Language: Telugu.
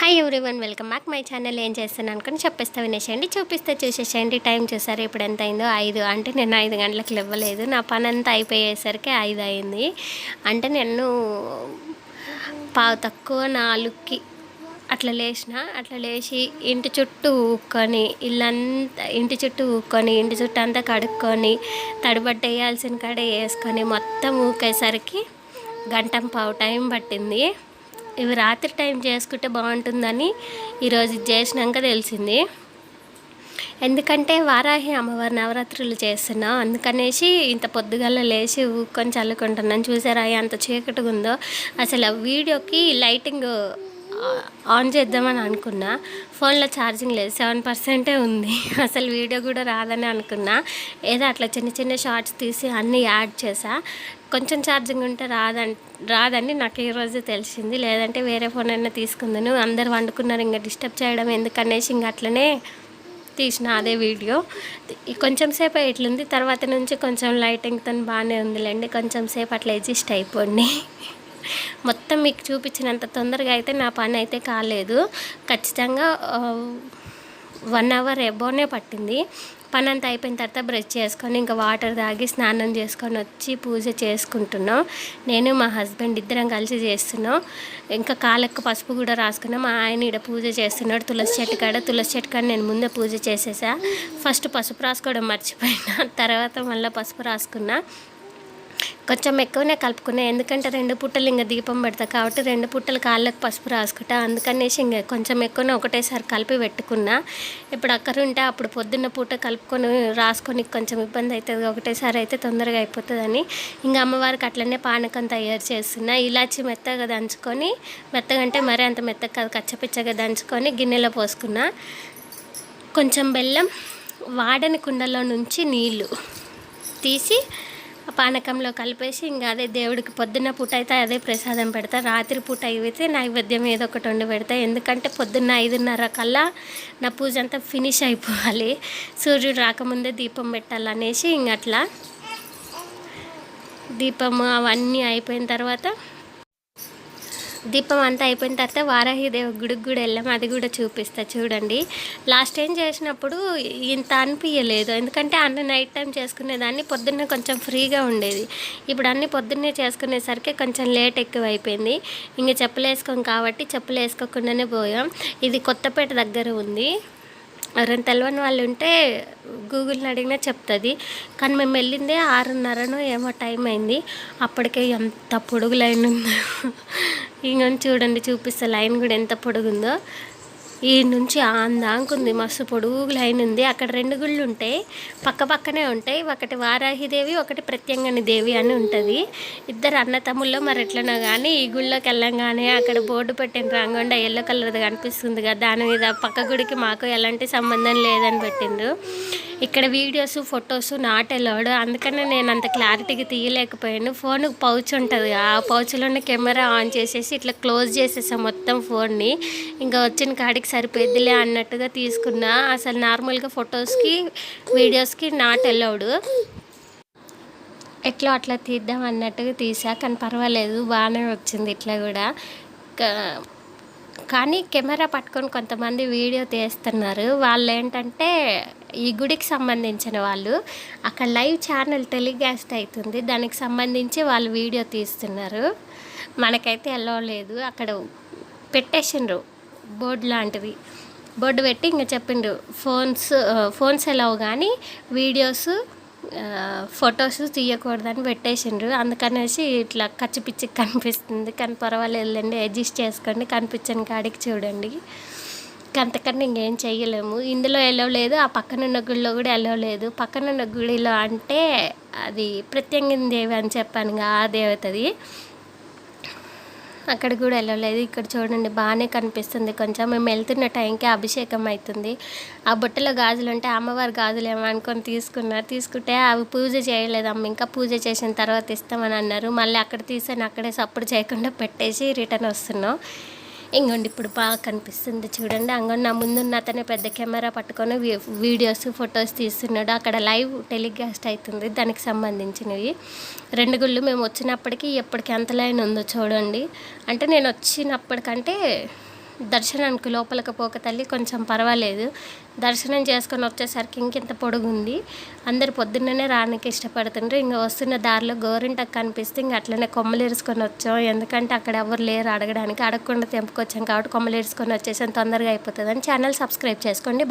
Hi everyone welcome back my channel ఏం చేస్తాను అనుకుని చెప్పేస్తా వినేసేయండి. చూపిస్తే చూసేసేయండి. టైం చూసారు ఇప్పుడు ఎంత అయిందో? ఐదు. అంటే నేను ఐదు గంటలకు ఇవ్వలేదు నా పని అంతా అయిపోయేసరికి ఐదు అయింది. అంటే నేను పావు తక్కువ నాలుగుకి అట్లా లేచిన అట్లా లేచి ఇంటి చుట్టూ ఊక్కొని ఇల్లంతా ఇంటి చుట్టూ ఊక్కొని ఇంటి చుట్టూ అంతా కడుక్కొని తడిబట్ట వేయాల్సిన కాడ వేసుకొని మొత్తం ఊకేసరికి గంటం పావు టైం పట్టింది. ఇవి రాత్రి టైం చేసుకుంటే బాగుంటుందని ఈరోజు ఇది చేసినాక తెలిసింది. ఎందుకంటే వారాహి అమ్మవారి నవరాత్రులు చేస్తున్నాం. అందుకనేసి ఇంత పొద్దుగల లేచి ఊక్కొని చల్లుకుంటున్నాను చూసారా ఎంత చీకటిగా ఉందో అసలు ఆ వీడియోకి లైటింగ్ ఆన్ చేద్దామని అనుకున్నా. ఫోన్లో ఛార్జింగ్ లేదు. సెవెన్ పర్సెంటే ఉంది. అసలు వీడియో కూడా రాదని అనుకున్నా. ఏదో అట్లా చిన్న చిన్న షార్ట్స్ తీసి అన్నీ యాడ్ చేసా. కొంచెం ఛార్జింగ్ ఉంటే రాదని రాదని నాకు ఈరోజు తెలిసింది. లేదంటే వేరే ఫోన్ అయినా తీసుకుందాను. అందరు వండుకున్నారు. ఇంకా డిస్టర్బ్ చేయడం ఎందుకనేసి ఇంక అట్లనే తీసిన అదే వీడియో. కొంచెం సేపు ఇట్లుంది తర్వాత నుంచి కొంచెం లైటింగ్తో బాగానే ఉందిలేండి. కొంచెం సేపు అట్లా అడ్జస్ట్ అయిపోండి. మొత్తం మీకు చూపించినంత తొందరగా అయితే నా పని అయితే కాలేదు. ఖచ్చితంగా వన్ అవర్ ఎబోనే పట్టింది. పని అంతా అయిపోయిన తర్వాత బ్రష్ చేసుకొని ఇంకా వాటర్ తాగి స్నానం చేసుకొని వచ్చి పూజ చేసుకుంటున్నాం. నేను మా హస్బెండ్ ఇద్దరం కలిసి చేస్తున్నాం. ఇంకా కాళ్ళకు పసుపు కూడా రాసుకున్నాం. మా ఆయన ఇక్కడ పూజ చేస్తున్నాడు. తులసి చెట్టు కాడ తులసి చెట్టు కాడ నేను ముందే పూజ చేసేసా. ఫస్ట్ పసుపు రాసుకోవడం మర్చిపోయినా తర్వాత మళ్ళీ పసుపు రాసుకున్నా. కొంచెం ఎక్కువనే కలుపుకున్నా ఎందుకంటే రెండు పుట్టలు ఇంకా దీపం పెడతా కాబట్టి రెండు పుట్టలు కాళ్ళకు పసుపు రాసుకుంటా అందుకనేసి ఇంకా కొంచెం ఎక్కువనే ఒకటేసారి కలిపి పెట్టుకున్నా. ఇప్పుడు అక్కడ ఉంటే అప్పుడు పొద్దున్న పూట కలుపుకొని రాసుకొని కొంచెం ఇబ్బంది అవుతుంది ఒకటేసారి అయితే తొందరగా అయిపోతుందని. ఇంకా అమ్మవారికి అట్లనే పానకం తయారు చేస్తున్నా. ఇలాచి మెత్తగా దంచుకొని మెత్తగా అంటే మరీ అంత మెత్తగా కాదు కచ్చపిచ్చగా దంచుకొని గిన్నెలో పోసుకున్నా. కొంచెం బెల్లం వాడని కుండలో నుంచి నీళ్ళు తీసి పానకంలో కలిపేసి ఇంకా అదే దేవుడికి పొద్దున్న పూట అయితే అదే ప్రసాదం పెడతా. రాత్రి పూట అయితే నైవేద్యం ఏదో ఒకటి వండి పెడతా. ఎందుకంటే పొద్దున్న ఐదున్నర కల్లా నా పూజ అంతా ఫినిష్ అయిపోవాలి. సూర్యుడు రాకముందే దీపం పెట్టాలనేసి ఇంక అట్లా దీపము అవన్నీ అయిపోయిన తర్వాత దీపం అంతా అయిపోయిన తర్వాత వారాహిదేవి గుడికి కూడా వెళ్ళాం. అది కూడా చూపిస్తా చూడండి. లాస్ట్ టైం చేసినప్పుడు ఇంత అనిపించలేదు ఎందుకంటే అన్ని నైట్ టైం చేసుకునేదాన్ని పొద్దున్నే కొంచెం ఫ్రీగా ఉండేది. ఇప్పుడు అన్ని పొద్దున్నే చేసుకునేసరికి కొంచెం లేట్ ఎక్కువ అయిపోయింది ఇంక చెప్పులు వేసుకోం కాబట్టి చెప్పులు వేసుకోకుండానే పోయాం. ఇది కొత్తపేట దగ్గర ఉంది. ఎవరైనా తెలవని వాళ్ళు ఉంటే గూగుల్ని అడిగినా చెప్తుంది. కానీ మేము వెళ్ళిందే ఆరున్నరను ఏమో టైం అయింది. అప్పటికే ఎంత పొడుగు లైన్ ఉందో. ఇంకొని చూడండి చూపిస్తే లైన్ కూడా ఎంత పొడుగుందో. ఈ నుంచి ఆందాకుంది మస్తు పొడుగు లైన్ ఉంది. అక్కడ రెండు గుళ్ళు ఉంటాయి పక్క పక్కనే ఉంటాయి. ఒకటి వారాహిదేవి ఒకటి ప్రత్యంగని దేవి అని ఉంటుంది. ఇద్దరు అన్నతమ్ముల్లో మరి ఎట్లనో కానీ ఈ గుళ్ళోకి వెళ్ళంగానే అక్కడ బోర్డు పెట్టిన రంగండ ఎల్లో కలర్ది కనిపిస్తుంది కదా. దాని మీద పక్క గుడికి మాకు ఎలాంటి సంబంధం లేదని పెట్టిండ్రు. ఇక్కడ వీడియోస్ ఫొటోస్ నాట్ అలౌడ్ అందుకనే నేను అంత క్లారిటీగా తీయలేకపోయాను. ఫోన్ పౌచ్ ఉంటుంది. ఆ పౌచ్లోనే కెమెరా ఆన్ చేసేసి ఇట్లా క్లోజ్ చేసేసాం మొత్తం ఫోన్ని. ఇంకా వచ్చిన కాడికి సరిపోద్దిలే అన్నట్టుగా తీసుకున్నా. అసలు నార్మల్గా ఫొటోస్కి వీడియోస్కి నాట్ అలౌడ్ ఎట్లా అట్లా తీద్దాం అన్నట్టుగా తీసా. కానీ పర్వాలేదు బాగానే వచ్చింది ఇట్లా కూడా. కానీ కెమెరా పట్టుకొని కొంతమంది వీడియో తీస్తున్నారు. వాళ్ళు ఏంటంటే ఈ గుడికి సంబంధించిన వాళ్ళు. అక్కడ లైవ్ ఛానల్ టెలికాస్ట్ అవుతుంది. దానికి సంబంధించి వాళ్ళు వీడియో తీస్తున్నారు. మనకైతే ఎలా లేదు. అక్కడ పెట్టేసిండ్రు బోర్డు లాంటిది. బోర్డు పెట్టి ఇంకా చెప్పిండ్రు ఫోన్స్ ఫోన్స్ ఎలావు కానీ వీడియోస్ ఫొటోస్ తీయకూడదని పెట్టేసిండ్రు. అందుకనేసి ఇట్లా కచ్చి పిచ్చి కనిపిస్తుంది. కానీ పర్వాలేదులేండి అడ్జస్ట్ చేసుకోండి. కనిపించని కాడికి చూడండి. అంతకన్నా ఇంకేం చేయలేము ఇందులో ఎలో లేదు ఆ పక్కనున్న గుడిలో కూడా ఎలో లేదు. పక్కనున్న గుడిలో అంటే అది ప్రత్యంగిన దేవి అని చెప్పాను ఆ దేవతది. అక్కడ కూడా వెళ్ళలేదు ఇక్కడ చూడండి బాగానే కనిపిస్తుంది. కొంచెం మేము వెళ్తున్న టైంకి అభిషేకం అవుతుంది. ఆ బుట్టలో గాజులు ఉంటే అమ్మవారి గాజులు ఏమో అనుకొని తీసుకున్నారు తీసుకుంటే అవి పూజ చేయలేదు అమ్మ. ఇంకా పూజ చేసిన తర్వాత ఇస్తామని అన్నారు. మళ్ళీ అక్కడ తీసాను అక్కడే సప్పుడు చేయకుండా పెట్టేసి రిటర్న్ వస్తున్నాం. ఇంకోండి ఇప్పుడు బాగా కనిపిస్తుంది చూడండి. అంగొండి నా ముందున్న అతనే పెద్ద కెమెరా పట్టుకొని వీడియోస్ ఫొటోస్ తీస్తున్నాడు. అక్కడ లైవ్ టెలికాస్ట్ అవుతుంది దానికి సంబంధించినవి. రెండు గుళ్ళు మేము వచ్చినప్పటికీ ఎప్పటికి ఎంత లైన్ ఉందో చూడండి. అంటే నేను వచ్చినప్పటికంటే దర్శనానికి లోపలికి పోక తల్లి కొంచెం పర్వాలేదు. దర్శనం చేసుకొని వచ్చేసరికి ఇంకింత పొడుగుంది. అందరు పొద్దున్ననే రానికి ఇష్టపడుతుండ్రు. ఇంకా వస్తున్న దారిలో గోరింటకు కనిపిస్తే ఇంక అట్లనే కొమ్మలు ఇరుసుకొని వచ్చాం. ఎందుకంటే అక్కడ ఎవరు లేరు అడగడానికి. అడగకుండా తెంపుకొచ్చాం కాబట్టి కొమ్మలు ఇరుసుకొని వచ్చేసాం. తొందరగా అయిపోతుందని ఛానల్ సబ్స్క్రైబ్ చేసుకోండి.